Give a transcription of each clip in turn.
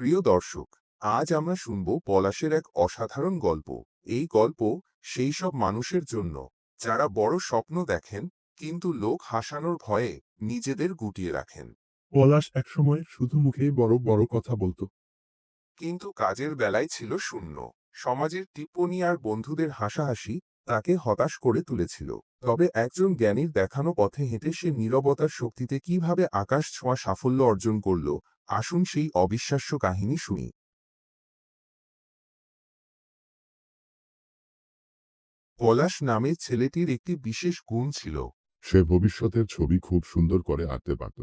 প্রিয় দর্শক আজ আমরা শুনব পলাশের এক অসাধারণ গল্প। এই গল্প সেই সব মানুষের জন্য। যারা বড় স্বপ্ন দেখেন কিন্তু লোক হাসানোর ভয়ে নিজেদের গুটিয়ে রাখেন। পলাশ একসময় শুধু মুখেই বড় বড় কথা বলতো। কিন্তু কাজের বেলায় ছিল শূন্য। সমাজের টিপ্পনি আর বন্ধুদের হাসাহাসি তাকে হতাশ করে তুলেছিল। তবে একজন জ্ঞানীর দেখানো পথে হেঁটে সে নীরবতার শক্তিতে কীভাবে আকাশ ছোঁয়া সাফল্য অর্জন করল আসুন সেই অবিশ্বাস্য কাহিনী শুনি। পলাশ নামে ছেলেটির একটি বিশেষ গুণ ছিল। সে ভবিষ্যতের ছবি খুব সুন্দর করে আঁকতে পারত।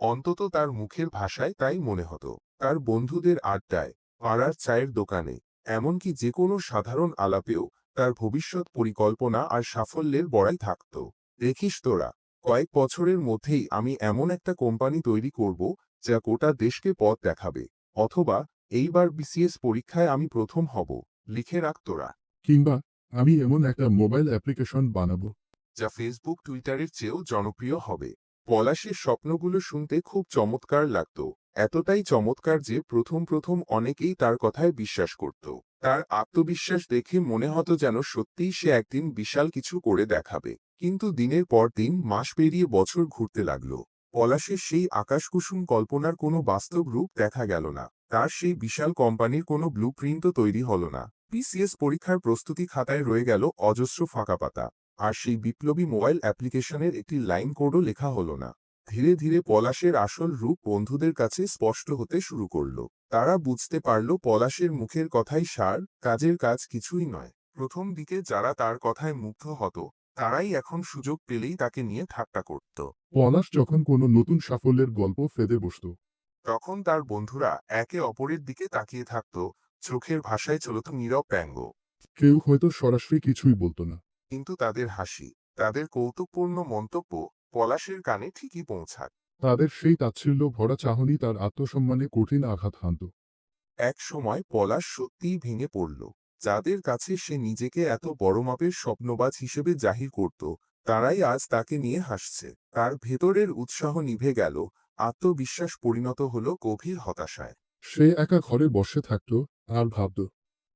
অন্তত তার মুখের ভাষায় তাই মনে হতো। তার বন্ধুদের আড্ডায় পাড়ার চায়ের দোকানে এমনকি যে কোনো সাধারণ আলাপেও তার ভবিষ্যৎ পরিকল্পনা আর সাফল্যের বড়াই থাকত। দেখিস তোরা কয়েক বছরের মধ্যেই আমি এমন একটা কোম্পানি তৈরি করব যা গোটা দেশকে পথ দেখাবে। অথবা এইবার বিসিএস পরীক্ষায় আমি প্রথম হব লিখে রাখ তোরা। কিংবা আমি এমন একটা মোবাইল অ্যাপ্লিকেশন বানাবো। যা ফেসবুক টুইটারের চেয়েও জনপ্রিয় হবে। পলাশের স্বপ্নগুলো শুনতে খুব চমৎকার লাগত। এতটাই চমৎকার যে প্রথম প্রথম অনেকেই তার কথায় বিশ্বাস করত। তার আত্মবিশ্বাস দেখে মনে হতো যেন সত্যিই সে একদিন বিশাল কিছু করে দেখাবে। কিন্তু দিনের পর দিন মাস পেরিয়ে বছর ঘুরতে লাগল। পলাশের সেই আকাশকুসুম কল্পনার কোনো বাস্তব রূপ দেখা গেল না। তার সেই বিশাল কোম্পানির কোনো ব্লু প্রিন্টও তৈরি হল না। পিসিএস পরীক্ষার প্রস্তুতি খাতায় রয়ে গেল অজস্র ফাঁকা পাতা। আর সেই বিপ্লবী মোবাইল অ্যাপ্লিকেশনের একটি লাইন কোডও লেখা হল না। ধীরে ধীরে পলাশের আসল রূপ বন্ধুদের কাছে স্পষ্ট হতে শুরু করল। তারা বুঝতে পারল পলাশের মুখের কথাই সার, কাজের কাজ কিছুই নয়। প্রথম দিকে যারা তার কথায় মুগ্ধ হতো তারাই এখন সুযোগ পেলেই তাকে নিয়ে ঠাট্টা করত। পলাশ যখন কোনো নতুন সাফল্যের গল্প ফেদে বসত। তখন তার বন্ধুরা একে অপরের দিকে তাকিয়ে থাকত চোখের ভাষায় চলত নীরব ব্যঙ্গ। কেউ হয়তো সরাসরি কিছুই বলতো না। কিন্তু তাদের হাসি তাদের কৌতুকপূর্ণ মন্তব্য পলাশের কানে ঠিকই পৌঁছায়। তাদের সেই তাচ্ছিল্য ভরা চাহনি তার আত্মসম্মানে কঠিন আঘাত হানত। এক সময় পলাশ সত্যিই ভেঙে পড়ল। যাদের কাছে সে নিজেকে এত বড় মাপের স্বপ্নবাজ হিসেবে জাহির করত তারাই আজ তাকে নিয়ে হাসছে। তার ভেতরের উৎসাহ নিভে গেল আত্মবিশ্বাস পরিণত হল গভীর হতাশায়। সে একা ঘরে বসে থাকত আর ভাবত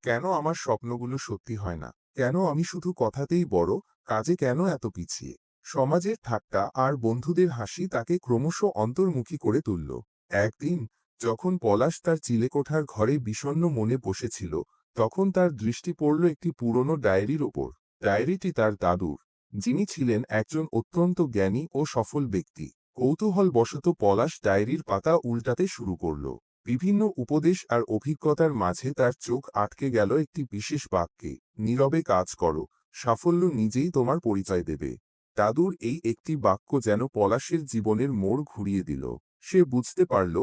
কেন আমার স্বপ্নগুলো সত্যি হয় না? কেন আমি শুধু কথাতেই বড়? কাজে কেন এত পিছিয়ে? সমাজের ঠাট্টা আর বন্ধুদের হাসি তাকে ক্রমশ অন্তর্মুখী করে তুলল। একদিন যখন পলাশ তার চিলেকোঠার ঘরে বিষণ্ণ মনে বসেছিল তখন তার দৃষ্টি পড়ল একটি পুরনো ডায়েরির ওপর। ডায়েরিটি তার দাদুর, যিনি ছিলেন একজন অত্যন্ত জ্ঞানী ও সফল ব্যক্তি। কৌতূহলবশত পলাশ ডায়েরির পাতা উল্টাতে শুরু করল। বিভিন্ন উপদেশ আর অভিজ্ঞতার মাঝে তার চোখ আটকে গেল একটি বিশেষ বাক্যে, নীরবে কাজ করো, সাফল্য নিজেই তোমার পরিচয় দেবে। দাদুর এই একটি বাক্য যেন পলাশের জীবনের মোড় ঘুরিয়ে দিল। সে বুঝতে পারল,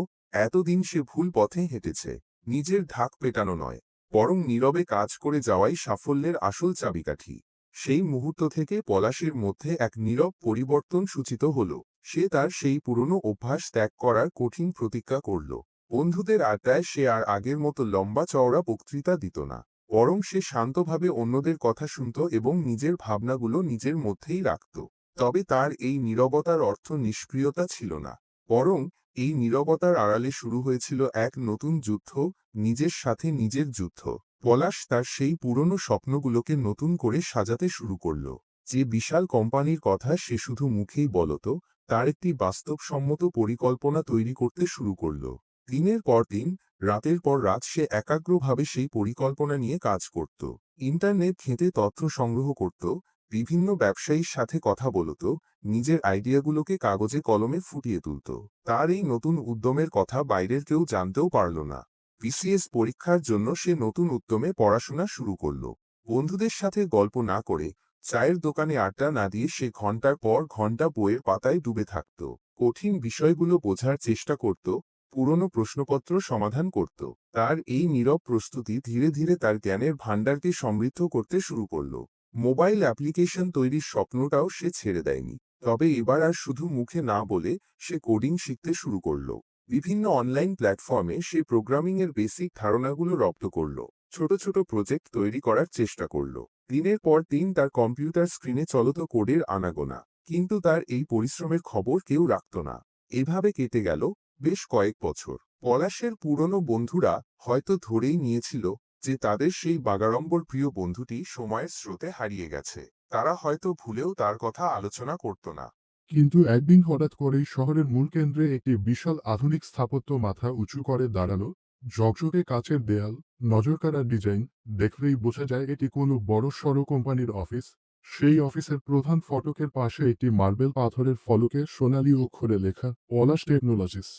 এতদিন সে ভুল পথে হেঁটেছে। নিজের ঢাক পেটানো নয়। বরং নীরবে কাজ করে যাওয়াই সাফল্যের আসল চাবিকাঠি। সেই মুহূর্ত থেকে পলাশের মধ্যে এক নীরব পরিবর্তন সূচিত হল। সে তার সেই পুরনো অভ্যাস ত্যাগ করার কঠিন প্রতিজ্ঞা করল। বন্ধুদের আড্ডায় সে আর আগের মতো লম্বা চওড়া বক্তৃতা দিত না। বরং সে শান্তভাবে অন্যদের কথা শুনত এবং নিজের ভাবনাগুলো নিজের মধ্যেই রাখত। তবে তার এই নীরবতার অর্থ নিষ্ক্রিয়তা ছিল না। বরং এই নীরবতার আড়ালে শুরু হয়েছিল এক নতুন যুদ্ধ, নিজের সাথে নিজের যুদ্ধ। পলাশ তার সেই পুরনো স্বপ্নগুলোকে নতুন করে সাজাতে শুরু করল। যে বিশাল কোম্পানির কথা সে শুধু মুখেই বলত, তার একটি বাস্তবসম্মত পরিকল্পনা তৈরি করতে শুরু করল। দিনের পর দিন, রাতের পর রাত সে একাগ্রভাবে সেই পরিকল্পনা নিয়ে কাজ করত। ইন্টারনেট ঘেঁটে তথ্য সংগ্রহ করত বিভিন্ন ব্যবসায়ীর সাথে কথা বলত, নিজের আইডিয়াগুলোকে কাগজে কলমে ফুটিয়ে তুলত। তার এই নতুন উদ্যমের কথা বাইরের কেউ জানতেও পারল না। বিসিএস পরীক্ষার জন্য সে নতুন উদ্যমে পড়াশোনা শুরু করল। বন্ধুদের সাথে গল্প না করে, চায়ের দোকানে আড্ডা না দিয়ে সে ঘণ্টার পর ঘণ্টা বইয়ের পাতায় ডুবে থাকত। কঠিন বিষয়গুলো বোঝার চেষ্টা করত, পুরনো প্রশ্নপত্র সমাধান করত। তার এই নীরব প্রস্তুতি ধীরে ধীরে তার জ্ঞানের ভাণ্ডারকে সমৃদ্ধ করতে শুরু করল। মোবাইল অ্যাপ্লিকেশন তৈরির স্বপ্নটাও সে ছেড়ে দেয়নি। তবে এবার আর শুধু মুখে না বলে সে কোডিং শিখতে শুরু করল। বিভিন্ন অনলাইন প্ল্যাটফর্মে সে প্রোগ্রামিংয়ের বেসিক ধারণাগুলো রপ্ত করল। ছোট ছোট প্রজেক্ট তৈরি করার চেষ্টা করল। দিনের পর দিন তার কম্পিউটার স্ক্রিনে চলত কোডের আনাগোনা। কিন্তু তার এই পরিশ্রমের খবর কেউ রাখত না। এভাবে কেটে গেল বেশ কয়েক বছর। পলাশের পুরনো বন্ধুরা হয়তো ধরেই নিয়েছিল যে তাদের সেই বাগাড়ম্বর প্রিয় বন্ধুটি সময়ের স্রোতে হারিয়ে গেছে। তারা হয়তো ভুলেও তার কথা আলোচনা করত না। কিন্তু একদিন হঠাৎ করেই শহরের মূল কেন্দ্রে একটি বিশাল আধুনিক স্থাপত্য মাথা উঁচু করে দাঁড়াল। ঝকঝকে কাচের দেয়াল নজরকাড়া ডিজাইন দেখলেই বোঝা যায় এটি কোনো বড় সড়ো কোম্পানির অফিস। সেই অফিসের প্রধান ফটকের পাশে একটি মার্বেল পাথরের ফলকে সোনালী অক্ষরে লেখা পলাশ টেকনোলজিস।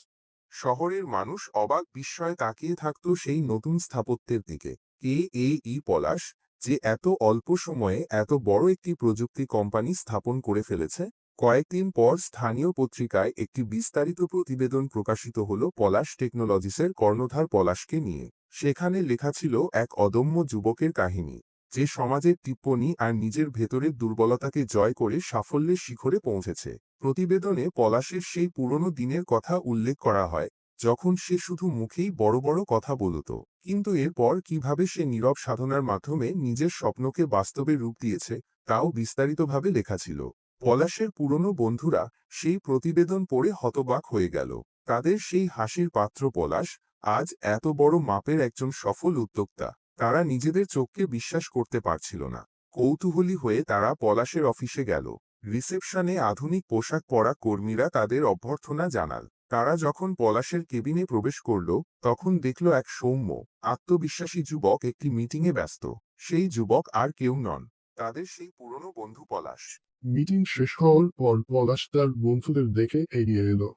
শহরের মানুষ অবাক বিস্ময়ে তাকিয়ে থাকত সেই নতুন স্থাপত্যের দিকে। কে এ ই পলাশ, যে এত অল্প সময়ে এত বড় একটি প্রযুক্তি কোম্পানি স্থাপন করে ফেলেছে? কয়েকদিন পর স্থানীয় পত্রিকায় একটি বিস্তারিত প্রতিবেদন প্রকাশিত হল পলাশ টেকনোলজিসের কর্ণধার পলাশকে নিয়ে। সেখানে লেখা ছিল এক অদম্য যুবকের কাহিনী, যে সমাজের টিপ্পনী আর নিজের ভেতরের দুর্বলতাকে জয় করে সাফল্যের শিখরে পৌঁছেছে। প্রতিবেদনে পলাশের সেই পুরনো দিনের কথা উল্লেখ করা হয়, যখন সে শুধু মুখেই বড় বড় কথা বলত। কিন্তু এরপর কীভাবে সে নীরব সাধনার মাধ্যমে নিজের স্বপ্নকে বাস্তবে রূপ দিয়েছে, তাও বিস্তারিতভাবে লেখা ছিল। পলাশের পুরনো বন্ধুরা সেই প্রতিবেদন পড়ে হতবাক হয়ে গেল। তাদের সেই হাসির পাত্র পলাশ আজ এত বড় মাপের একজন সফল উদ্যোক্তা, তারা নিজেদের চোখকে বিশ্বাস করতে পারছিল না। কৌতূহলী হয়ে তারা পলাশের অফিসে গেল। রিসেপশনে আধুনিক পোশাক পরা কর্মীরা তাদের অভ্যর্থনা জানাল। তারা যখন পলাশের কেবিনে প্রবেশ করল তখন দেখল এক সৌম্য আত্মবিশ্বাসী যুবক একটি মিটিংয়ে ব্যস্ত। সেই যুবক আর কেউ নন তাদের সেই পুরনো বন্ধু পলাশ। মিটিং শেষ হওয়ার পর পলাশ তার বন্ধুদের দেখে এগিয়ে এলো।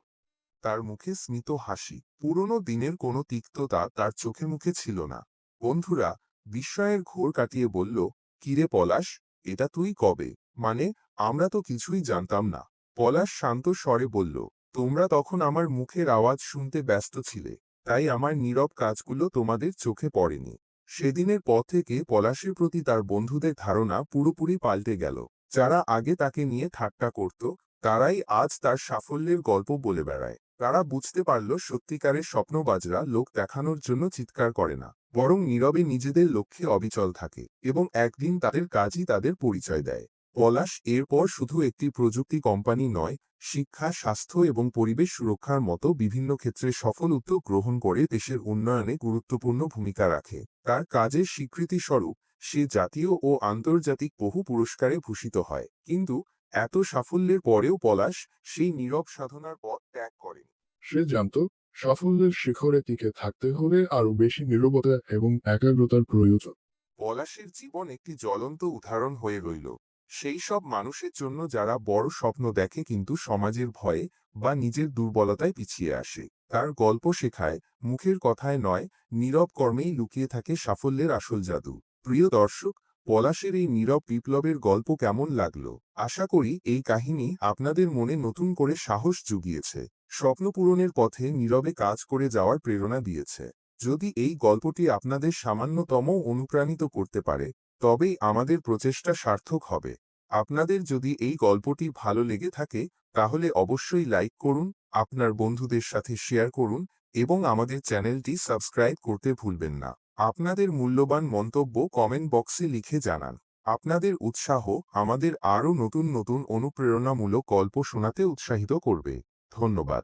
তার মুখে স্মিত হাসি। পুরনো দিনের কোনো তিক্ততা তার চোখে মুখে ছিল না। বন্ধুরা বিস্ময়ের ঘোর কাটিয়ে বলল কিরে পলাশ এটা তুই কবে? মানে আমরা তো কিছুই জানতাম না। পলাশ শান্ত স্বরে বলল, তোমরা তখন আমার মুখের আওয়াজ শুনতে ব্যস্ত ছিলে, তাই আমার নীরব কাজগুলো তোমাদের চোখে পড়েনি। সেদিনের পর থেকে পলাশের প্রতি তার বন্ধুদের ধারণা পুরোপুরি পাল্টে গেল। যারা আগে তাকে নিয়ে ঠাট্টা করত, তারাই আজ তার সাফল্যের গল্প বলে বেড়ায়। তারা বুঝতে পারল সত্যিকারের স্বপ্নবাজরা লোক দেখানোর জন্য চিৎকার করে না, বরং নীরবে নিজেদের লক্ষ্যে অবিচল থাকে এবং একদিন তাদের কাজই তাদের পরিচয় দেয়। পলাশ এরপর শুধু একটি প্রযুক্তি কোম্পানি নয় শিক্ষা স্বাস্থ্য এবং পরিবেশ সুরক্ষার মতো বিভিন্ন ক্ষেত্রে সফল উদ্যোগ গ্রহণ করে দেশের উন্নয়নে গুরুত্বপূর্ণ ভূমিকা রাখে। তার কাজের স্বীকৃতিস্বরূপ সে জাতীয় ও আন্তর্জাতিক বহু পুরস্কারে ভূষিত হয় কিন্তু এত সাফল্যের পরেও পলাশ সেই নীরব সাধনার পথ ত্যাগ করেনি। সে জানত সাফল্যের শিখরে টিকে থাকতে হলে আরও বেশি নীরবতা এবং একাগ্রতার প্রয়োজন। পলাশের জীবন একটি জ্বলন্ত উদাহরণ হয়ে রইল। সেই সব মানুষের জন্য যারা বড় স্বপ্ন দেখে কিন্তু সমাজের ভয়ে বা নিজের দুর্বলতায় পিছিয়ে আসে। তার গল্প শেখায়, মুখের কথায় নয়, নীরব কর্মেই লুকিয়ে থাকে সাফল্যের আসল জাদু। প্রিয় দর্শক, পলাশের এই নীরব বিপ্লবের গল্প কেমন লাগল? আশা করি এই কাহিনী আপনাদের মনে নতুন করে সাহস জুগিয়েছে। স্বপ্ন পূরণের পথে নীরবে কাজ করে যাওয়ার প্রেরণা দিয়েছে। যদি এই গল্পটি আপনাদের সামান্যতম অনুপ্রাণিত করতে পারে তবেই আমাদের প্রচেষ্টা সার্থক হবে। আপনাদের যদি এই গল্পটি ভালো লেগে থাকে, তাহলে অবশ্যই লাইক করুন, আপনার বন্ধুদের সাথে শেয়ার করুন এবং আমাদের চ্যানেলটি সাবস্ক্রাইব করতে ভুলবেন না। আপনাদের মূল্যবান মন্তব্য কমেন্ট বক্সে লিখে জানান। আপনাদের উৎসাহ আমাদের আরও নতুন নতুন অনুপ্রেরণামূলক গল্প শোনাতে উৎসাহিত করবে। ধন্যবাদ।